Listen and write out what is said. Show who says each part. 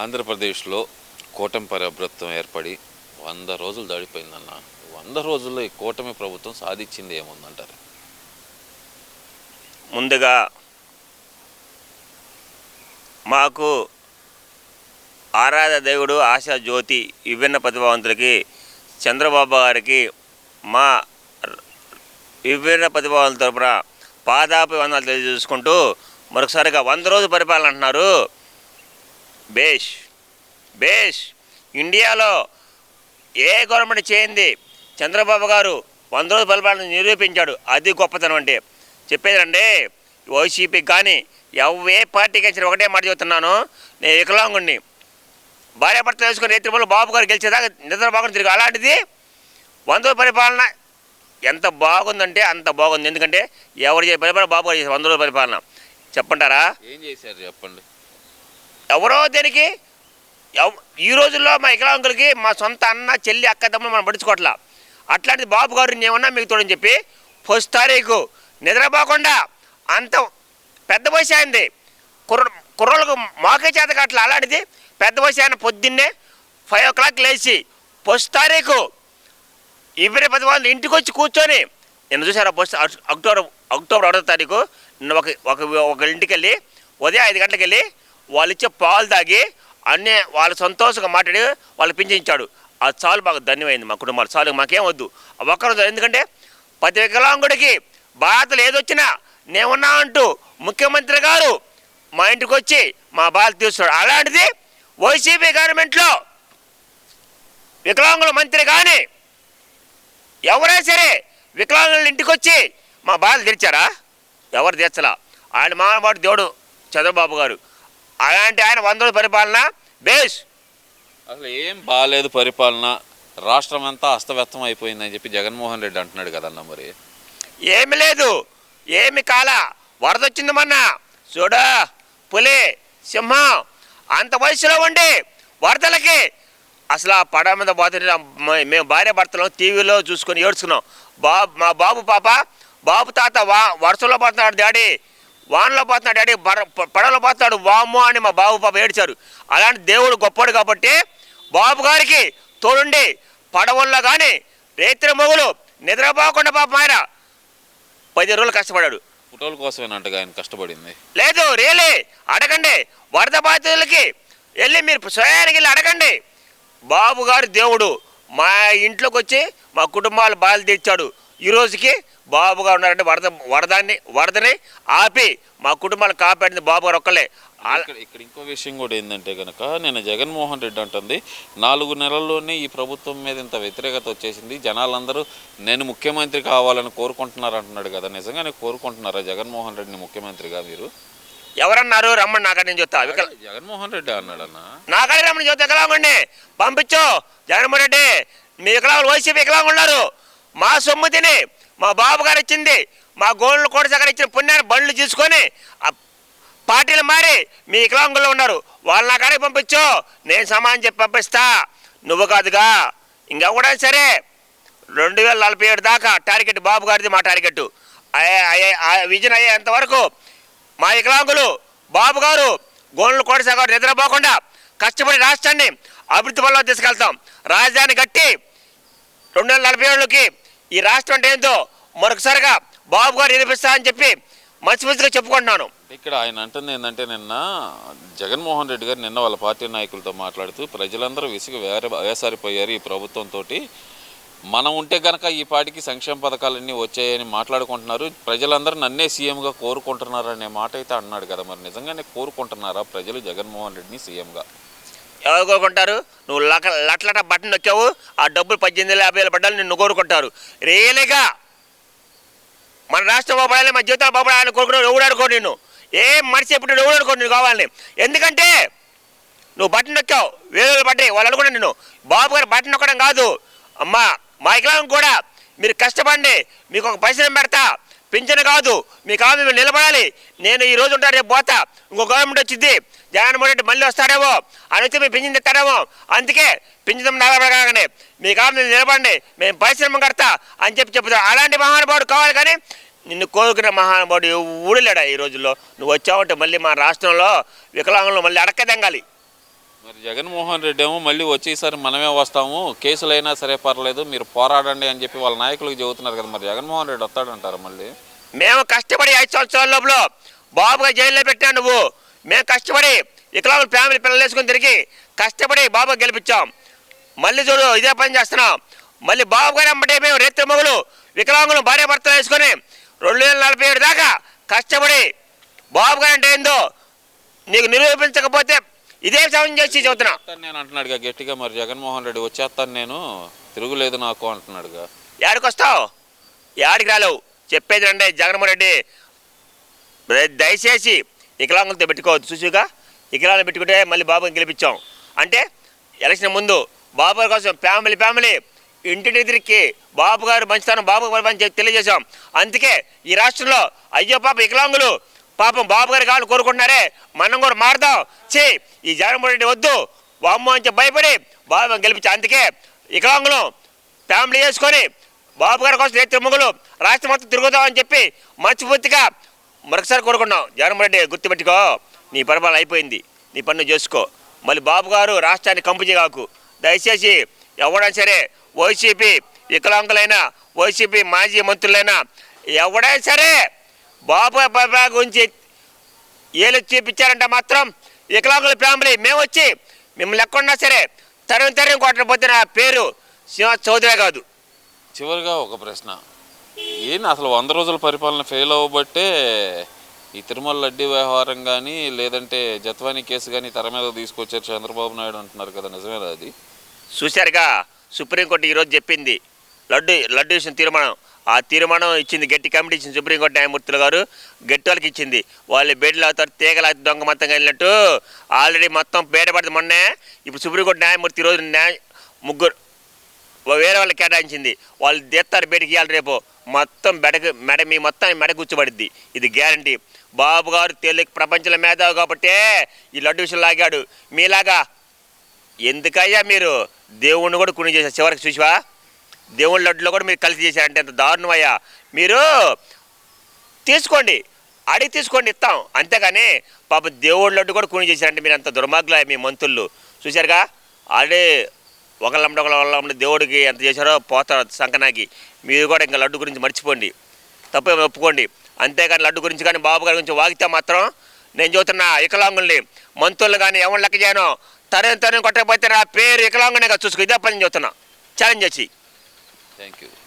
Speaker 1: ఆంధ్రప్రదేశ్లో కూటమి ప్రభుత్వం ఏర్పడి వంద రోజులు దాడిపోయిందన్న. వంద రోజుల్లో ఈ కూటమి ప్రభుత్వం సాధించింది ఏముందంటారు?
Speaker 2: ముందుగా మాకు ఆరాధ దేవుడు ఆశా జ్యోతి విభిన్న ప్రతిభావంతులకి చంద్రబాబు గారికి మా విభిన్న ప్రతిభావంతుల తరపున పాదాపి వందలు తెలియజేసుకుంటూ మరొకసారిగా వంద రోజులు పరిపాలన అంటున్నారు. బేష్ బేష్ ఇండియాలో ఏ గవర్నమెంట్ చేయింది? చంద్రబాబు గారు వంద రోజుల పరిపాలన నిరూపించాడు. అది గొప్పతనం అంటే. చెప్పేదండి వైసీపీకి కానీ ఎవే ఏ పార్టీకి వచ్చిన ఒకటే మాట చెబుతున్నాను. నేను వికలాంగుణ్ణి. భార్య తెలుసుకుని వేసుకుని రైతు బాబు గారు గెలిచేదాకా నిద్ర బాగుంది తిరిగి అలాంటిది? వంద పరిపాలన ఎంత బాగుందంటే అంత బాగుంది. ఎందుకంటే ఎవరు చేసే పరిపాలన? బాబు గారు చేసే వంద రోజుల పరిపాలన. చెప్పంటారా?
Speaker 1: ఏం చేశారు చెప్పండి.
Speaker 2: ఎవరో దేనికి? ఈ రోజుల్లో మా వికలాంగులకి మా సొంత అన్న చెల్లి అక్క తమ్ముడు మనం పడుచుకోవట్లా అట్లాంటిది బాబు గారు నేమన్నా మీకు తోడని చెప్పి ఫస్ట్ తారీఖు నిద్రపోకుండా అంత పెద్ద వయసు అయింది. కుర్ర కుర్రలకు మాకే చేత కావట్లా అలాంటిది. పెద్ద వయసు ఆయన పొద్దున్నే ఫైవ్ ఓ క్లాక్ లేచి ఫస్ట్ తారీఖు ఇవరే పది వాళ్ళు ఇంటికి వచ్చి కూర్చొని నిన్న చూసారా ఫస్ట్ అక్టోబర్ అక్టోబర్ ఒకటో తారీఖు నిన్న ఒక ఒక ఒక ఇంటికి వెళ్ళి ఉదయం ఐదు గంటలకు వెళ్ళి వాళ్ళు ఇచ్చే పాలు తాగి అన్నీ వాళ్ళు సంతోషంగా మాట్లాడి వాళ్ళు పింఛించాడు అది చాలు బాగా ధన్యమైంది మా కుటుంబాలు. చాలు మాకేం వద్దు. ఆ ఒక్కరోజు ఎందుకంటే ప్రతి వికలాంగుడికి బాధలు ఏదొచ్చినా నేనున్నా అంటూ ముఖ్యమంత్రి గారు మా ఇంటికి వచ్చి మా బాధలు తీస్తున్నాడు అలాంటిది వైసీపీ గవర్నమెంట్లో వికలాంగుల మంత్రి కానీ ఎవరైనా సరే వికలాంగుల ఇంటికి వచ్చి మా బాధలు తీర్చారా? ఎవరు తెచ్చలా ఆయన మానవాడు దేవుడు చంద్రబాబు గారు. అలాంటి ఆయన వంద పరిపాలన బేస్.
Speaker 1: అసలు ఏం బాగాలేదు పరిపాలన. రాష్ట్రం అంతా అస్తవ్యస్తం అయిపోయిందని చెప్పి జగన్మోహన్ రెడ్డి అంటున్నాడు కదన్న మరి.
Speaker 2: ఏమి లేదు. ఏమి కాల. వరద వచ్చింది మొన్న. చూడ పులి సింహం అంత వయసులో ఉండి వరదలకి అసలు ఆ పడ మీద పోతుంటే మేము భార్య భర్తలు టీవీలో చూసుకొని ఏడ్చుకున్నాం. బాబు మా బాబు పాప బాబు తాత వా వర్షంలో పోతున్నాడు డాడీ. వానలో పోతున్నాడు డాడీ పడవలో పోతున్నాడు. వామ్మో అని మా బాబు పాప ఏడ్చారు. అలాంటి దేవుడు గొప్పడు కాబట్టి బాబు గారికి తోడుండి పడవల్లో కానీ రైతుల మొగులు నిద్రపోకుండా పాపం ఆయన పది రోజులు కష్టపడాడు
Speaker 1: ఫోటోల కోసమేనంటగా ఆయన కష్టపడింది.
Speaker 2: లేదు రియలే అడగండి. వరద బాధితులకి వెళ్ళి మీరు స్వయానికి వెళ్ళి అడగండి. బాబు గారు దేవుడు మా ఇంట్లోకి వచ్చి మా కుటుంబాలు బాధలు తీర్చాడు. ఈ రోజుకి బాబు గారు ఉన్నారంటే వరద వరదాన్ని వరదని ఆపి మా కుటుంబాలు కాపాడింది బాబు గారు ఒక్కలే
Speaker 1: ఇక్కడ ఇంకో విషయం కూడా ఏంటంటే కనుక నేను జగన్మోహన్ రెడ్డి అంటుంది నాలుగు నెలల్లోనే ఈ ప్రభుత్వం మీద ఇంత వ్యతిరేకత వచ్చేసింది జనాలందరూ నేను ముఖ్యమంత్రి కావాలని కోరుకుంటున్నారు అంటున్నాడు కదా. నిజంగానే కోరుకుంటున్నారా జగన్మోహన్ రెడ్డిని ముఖ్యమంత్రిగా మీరు?
Speaker 2: ఎవరన్నారు? రమ్మని నాకని నేను చెప్తా. వికల
Speaker 1: జగన్మోహన్ రెడ్డి అన్నాడన్న
Speaker 2: నాకని రమ్మని చెప్తా. వికలాంగుండి పంపించు. జగన్మోహన్ రెడ్డి. మీ వికలాంగులు వైసీపీ వికలాంగులు ఉన్నారు. మా సొమ్ము తిని మా బాబు గారు ఇచ్చింది మా గోళ్ళు కోట దగ్గర ఇచ్చిన పుణ్యాన్ని బండ్లు తీసుకొని పార్టీలు మారి మీ వికలాంగులు ఉన్నారు. వాళ్ళ నా కాడికి పంపించు నేను సమానం చెప్పి పంపిస్తా. నువ్వు కాదుగా. ఇంకా కూడా సరే. రెండు వేల నలభై ఏడు దాకా టార్గెట్ బాబు గారిది మా టార్గెట్. అయ్యే అయ్యే ఆ విజన్ అయ్యేంత వరకు మా వికలాంగులు బాబు గారు గోళ్ళు కోటసా గారు నిద్రపోకుండా కష్టపడి రాష్ట్రాన్ని అభివృద్ధి వల్ల తీసుకెళ్తాం. రాజధాని కట్టి రెండు వేల నలభై ఏళ్ళకి ఈ రాష్ట్రం అంటే ఏందో మరొకసారిగా బాబు గారు నిరూపిస్తా అని చెప్పి మంచి మంచిగా చెప్పుకుంటున్నాను.
Speaker 1: ఇక్కడ ఆయన అంటుంది ఏంటంటే నిన్న జగన్మోహన్ రెడ్డి గారు నిన్న వాళ్ళ పార్టీ నాయకులతో మాట్లాడుతూ ప్రజలందరూ విసుగు వేరే వేసారిపోయారు ఈ ప్రభుత్వంతో మనం ఉంటే గనక ఈ పాటికి సంక్షేమ పథకాలన్నీ వచ్చాయని మాట్లాడుకుంటున్నారు. ప్రజలందరూ నన్నే సీఎంగా కోరుకుంటున్నారు అనే మాట అయితే అన్నాడు కదా. మరి నిజంగానే కోరుకుంటున్నారా ప్రజలు జగన్మోహన్ రెడ్డిని సీఎంగా?
Speaker 2: ఎవరు కోరుకుంటారు? నువ్వు లక లట్లట బటన్ నొక్కావు ఆ డబ్బులు పద్దెనిమిది వేల యాభై వేల పడ్డాలు నిన్ను కోరుకుంటారు. రియల్గా మన రాష్ట్రం బాబడాలి మన జీవితాలు బాబడాలని కోరుకున్నావు ఎవడు అనుకోడు నిన్ను? ఏం మనిషి ఎప్పుడు ఎవడు అనుకోడు నేను కావాలని? ఎందుకంటే నువ్వు బటన్ నొక్కావు వేలు పడ్డాయి వాళ్ళు అనుకున్నా నేను బాబు గారు బటన్ నొక్కడం కాదు. అమ్మా మా వికలాంగం కూడా మీరు కష్టపడండి మీకు ఒక పరిశ్రమ పెడతా. పింఛను కాదు మీ కాదు నిలబడాలి. నేను ఈ రోజు ఉంటాను రేపు పోతా. ఇంకో గవర్నమెంట్ వచ్చింది జగన్మోహన్ రెడ్డి మళ్ళీ వస్తాడేమో అని వచ్చి మేము పింఛన్ తెస్తాడేమో. అందుకే పింఛన్ నిలబడగానే మీ కాదు నిలబడండి మేము పరిశ్రమ కడతా అని చెప్పి చెప్తారు అలాంటి మహానుభావుడు కావాలి కానీ నిన్ను కోరుకునే మహానుభావుడు లేడా ఈ రోజుల్లో? నువ్వు వచ్చావంటే మళ్ళీ మా రాష్ట్రంలో వికలాంగులు మళ్ళీ అడక్క తెంగాలి
Speaker 1: మరి జగన్మోహన్ రెడ్డి ఏమో మళ్ళీ వచ్చేసారి మనమే వస్తాము కేసులైనా సరే పర్లేదు మీరు పోరాడండి అని చెప్పి వాళ్ళ నాయకులకు చెబుతున్నారు కదా మరి జగన్మోహన్ రెడ్డి వస్తాడంటారు మళ్ళీ?
Speaker 2: మేము కష్టపడి ఐదు సంవత్సరాల లోపల బాబుగా జైల్లో పెట్టా నువ్వు. మేము కష్టపడి వికలాంగుల ఫ్యామిలీ పిల్లలు వేసుకుని తిరిగి కష్టపడి బాబు గెలిపించాం. మళ్ళీ చూడు ఇదే పని చేస్తున్నాం. మళ్ళీ బాబు గారు అమ్మటే మేము రేత్రి మొగులు వికలాంగులు భార్య భర్తలు వేసుకొని రెండు వేల నలభై ఏడు దాకా కష్టపడి బాబు గారు అంటే ఏందో నీకు నిరూపించకపోతే ఇదే సమయం చేసి చెబుతున్నా
Speaker 1: వస్తాను నేను అంటున్నాడుగా గట్టిగా మరి జగన్మోహన్ రెడ్డి వచ్చేస్తాను నేను తిరుగులేదు నాకు అంటున్నాడుగా.
Speaker 2: యాడికి వస్తావు? యాడికి రాలేవు? చెప్పేది రండి జగన్మోహన్ రెడ్డి. దయచేసి వికలాంగులతో పెట్టుకోవద్దు చూసిగా వికలాంగులు పెట్టుకుంటే మళ్ళీ బాబుని గెలిపించాం. అంటే ఎలక్షన్ ముందు బాబు కోసం ఫ్యామిలీ ఫ్యామిలీ ఇంటింటి తిరిగి బాబు గారు మంచితనం బాబు గారు మంచి తెలియజేశాం. అందుకే ఈ రాష్ట్రంలో అయ్యో పాప వికలాంగులు పాపం బాబు గారు కావాలి కోరుకుంటున్నారే. మనం కూడా మారుదాం. చే ఈ జగన్మోహన్ రెడ్డి వద్దు. వామ్మో అని భయపడి బాబు గెలిపించి. అందుకే వికలాంగులు ఫ్యామిలీ వేసుకొని బాబు గారి కోసం నేత్ర ముగ్గులు రాష్ట్రం మొత్తం తిరుగుతామని చెప్పి మనస్ఫూర్తిగా మరొకసారి కోరుకున్నాం జగన్మోహన్ రెడ్డి గుర్తుపెట్టుకో నీ పరిపాలన అయిపోయింది. నీ పన్ను చేసుకో. మళ్ళీ బాబు గారు రాష్ట్రాన్ని కంపు దయచేసి ఎవడైనా సరే వైసీపీ వికలాంగులైనా వైసీపీ మాజీ మంత్రులైనా ఎవడైనా సరే బాబు బాబా గురించి ఏలు చూపించారంటే మాత్రం వికలాంగుల ఫ్యామిలీ. మేము వచ్చి మిమ్మల్ని ఎక్కడున్నా సరే తరం తరం కొట్టకపోతే నా పేరు సింహ చౌదరి కాదు.
Speaker 1: చివరిగా ఒక ప్రశ్న. ఏంటి అసలు వంద రోజుల పరిపాలన ఫెయిల్ అవ్వబట్టే ఈ తిరుమల లడ్డీ వ్యవహారం కానీ లేదంటే జత్వానీ కేసు కానీ తెర మీద తీసుకొచ్చారు చంద్రబాబు నాయుడు అంటున్నారు కదా నిజమేనా అది?
Speaker 2: చూశారుగా సుప్రీంకోర్టు ఈరోజు చెప్పింది. లడ్డు లడ్డు విషయం తీర్మానం. ఆ తీర్మానం ఇచ్చింది గట్టి కమిటీ ఇచ్చింది సుప్రీంకోర్టు న్యాయమూర్తులు గారు. గట్టి వాళ్ళకి ఇచ్చింది. వాళ్ళు బెడ్లు అవుతారు తీగలు అవుతారు దొంగ మొత్తంగా వెళ్ళినట్టు ఆల్రెడీ మొత్తం బయటపడింది మొన్నే. ఇప్పుడు సుప్రీంకోర్టు న్యాయమూర్తి ఈరోజు న్యాయ ముగ్గురు వేరే వాళ్ళకి కేటాయించింది. వాళ్ళు తెస్తారు బయటికి ఇవ్వాలి రేపు. మొత్తం మెడకు మెడ మీ మొత్తం మెడ కూర్చోబడిద్ది. ఇది గ్యారంటీ. బాబు గారు తెలుగు ప్రపంచంలో మేధావు కాబట్టే ఈ లడ్డు విషయం లాగాడు మీలాగా ఎందుకయ్యా మీరు? దేవుణ్ణి కూడా కుని చేశారు. చివరికి చూసివా? దేవుళ్ళ లడ్డులో కూడా మీరు కలిసి చేశారంటే ఎంత దారుణమయ్యా. మీరు తీసుకోండి అడిగి తీసుకోండి ఇస్తాం. అంతేగాని పాప దేవుళ్ళ లడ్డు కూడా కుని చేశారంటే మీరు అంత దుర్మార్గులు మీ మంత్రులు చూశారుగా? ఆల్రెడీ ఒకళ్ళమ్మడి ఒకళ్ళ దేవుడికి ఎంత చేశారో పోతారు సంకనాకి. మీరు కూడా ఇంకా లడ్డు గురించి మర్చిపోండి. తప్పే ఒప్పుకోండి. అంతేగాని లడ్డు గురించి కానీ బాబు గారి గురించి వాగితే మాత్రం నేను చూస్తున్నా వికలాంగుల్ని మంత్రులు కానీ ఎవరు లెక్క చేయను. తరం తరం కొట్టకపోతే నా పేరు వికలాంగునే కదా చూసుకో. ఇదే పని చూస్తున్నా. ఛాలెంజ్ చేసి.
Speaker 1: Thank you.